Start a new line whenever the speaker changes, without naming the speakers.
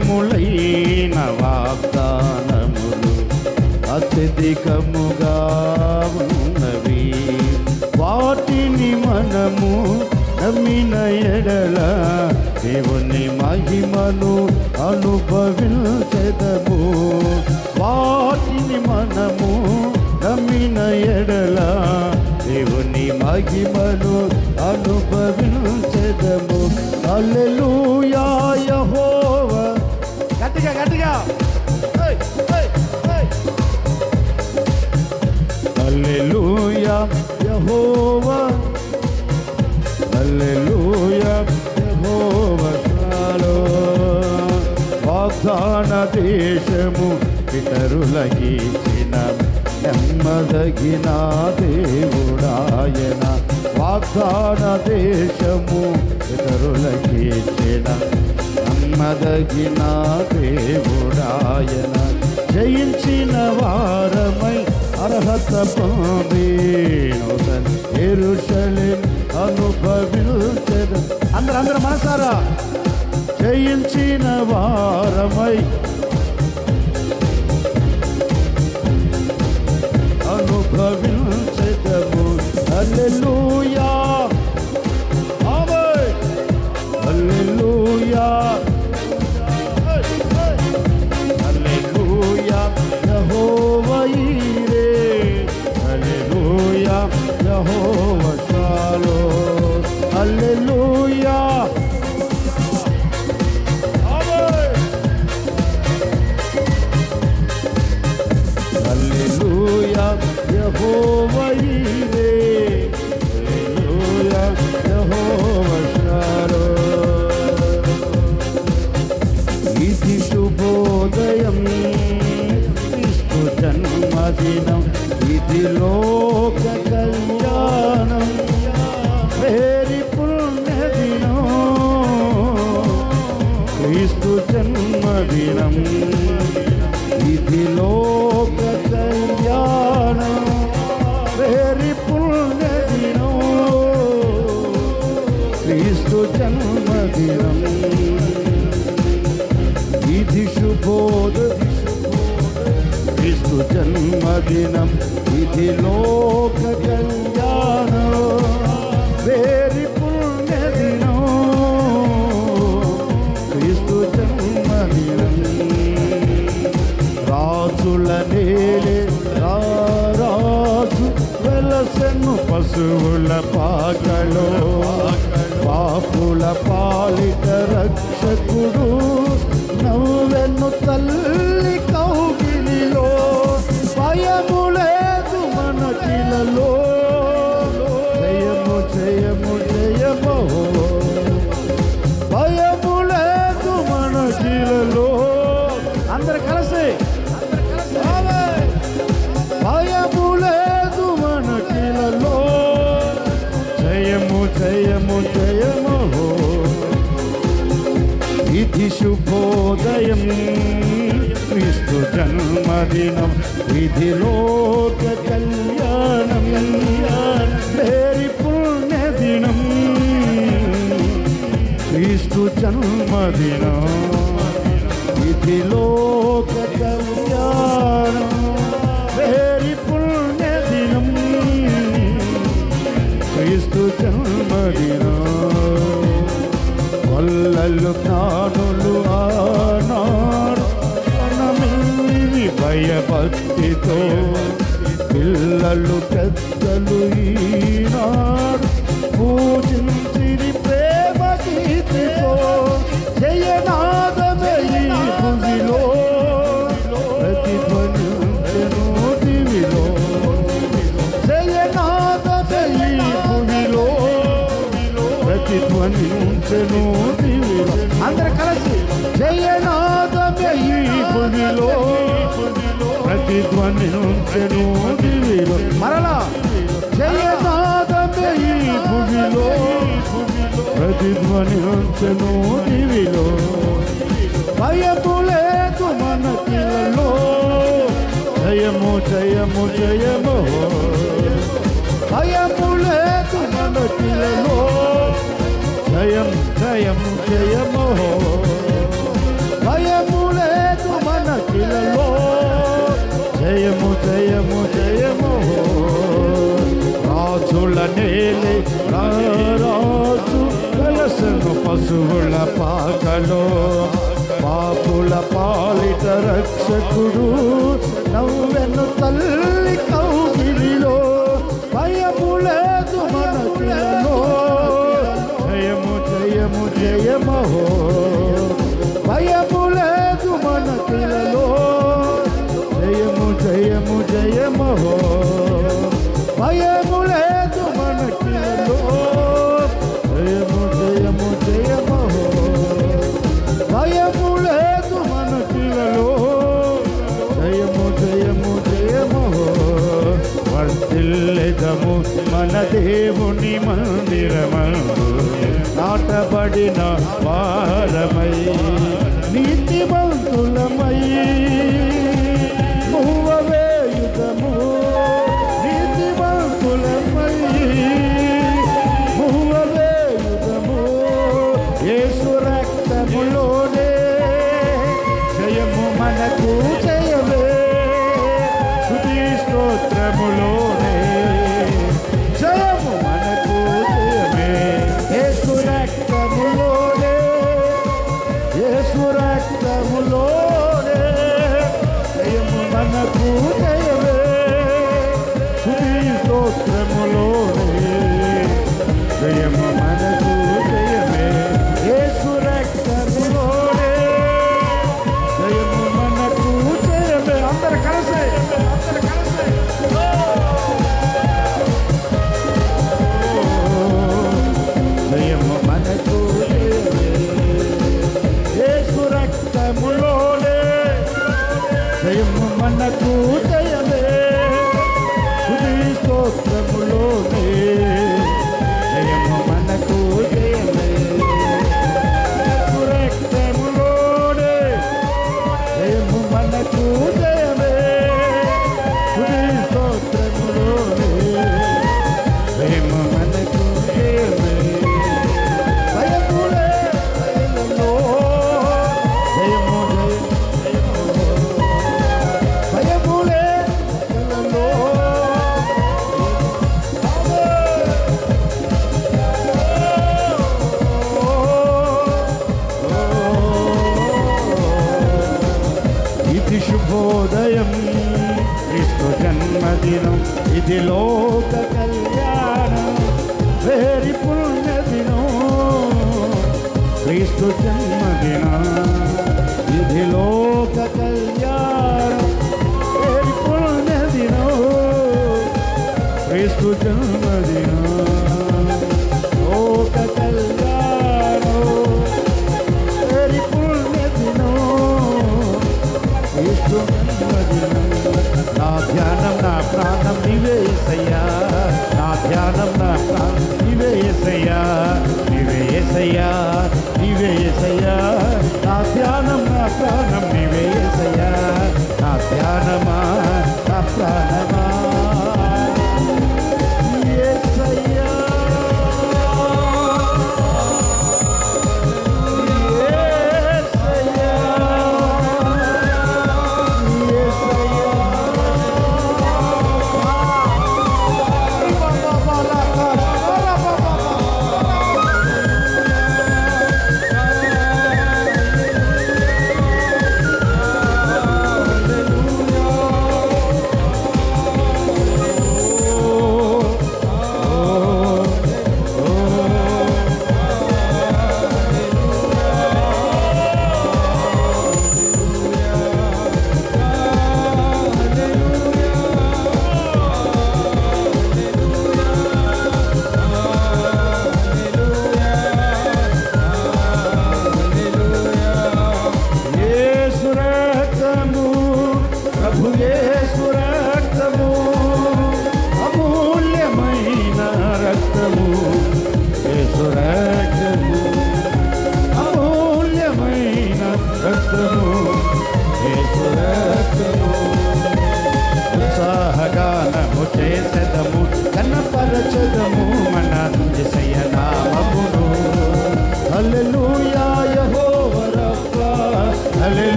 శ్రేష్టములైన వాగ్దానములు అత్యధికముగా ఉన్నవి. వాటిని మనము నమ్మిన ఎడల దేవుని మహిమను అనుభవించదము. వాటిని మనము నమ్మిన ఎడల దేవుని మహిమను అనుభవించదము. అల్లెలు హల్లెలూయా యహోవా. హల్లెలూయా యహోవా కాలో వాగ్దాన దేశము పితరులకిచ్చిన నెమ్మదగిన దేవుడాయన. వాగ్దాన దేశము పితరులకిచ్చిన నెమ్మదగిన దేవుడాయన. జయించిన వారమై అర్హత పొందేను ఎరుషలేం అనుభవించదు. అందరూ అందరూ మనసారా? జయించిన వారమై అనుభవించదము. అల్లెలుయా క్రీస్తు జన్మదినం ఇది లోక కళ్యాణం వేరి పుణ్యదినం క్రీస్తు జన్మదినం ఇది శుభోద క్రీస్తు జన్మదినం ఇది లోక కళ్యాణం వేరి వెలసెను పశువుల పాకలో పాపుల పాలిట రక్షకుడు నవ్వెన్ను తల్లి కౌగిలిలో భయము లేదు మనకిలలో జయము జయము జయము భయము లేదు మనకిలలో అందరు కలిసి శుభోదయం క్రీస్తు జన్మదినం ఇది లోక కళ్యాణం. వేరి పుణ్యదినం. క్రీస్తు జన్మదినం ఇది లోక కళ్యాణం. వేరి పుణ్యదినం. క్రీస్తు జన్మదినం. భయభక్తితో పిల్లలు పెద్దలు ఈనాడు పూజించిరి ప్రేమ గీతితో జయనాదమే ఈ భూమిలో ప్రతిధ్వనించెను దివిలో. జయనాదమే భూమిలో ప్రతిధ్వనించెను దివిలో. అందరు కలిసి జయనాదమే ఈ భూమిలో ప్రతిధ్వనించెను దివిలో మరలా జయనాదమే ఈ భూమిలో. ప్రతిధ్వనించెను దివిలో భయము లేదు మనకిలలో జయము జయము జయము. భయము లేదు మనకిలలో జయం జయం జయము. భయ రక్షకుడు నవ్వెను తల్లి కౌగిలిలో భయము లేదు మనకిలో జయము జయము జయమహో భయము లేదు మనకిలో జయము జయము. జయమహో వేదము మన దేవుని మందిరము. నాటబడిన వారమై నీతి బంధులమై మూవవేయుధము నీతి బంధులమై మూవవేయుధము ఏసు రక్తములోనే Say, Mama. ఇది లోక కళ్యాణం వేరి పుణ్య క్రీస్తు జన్మ Anam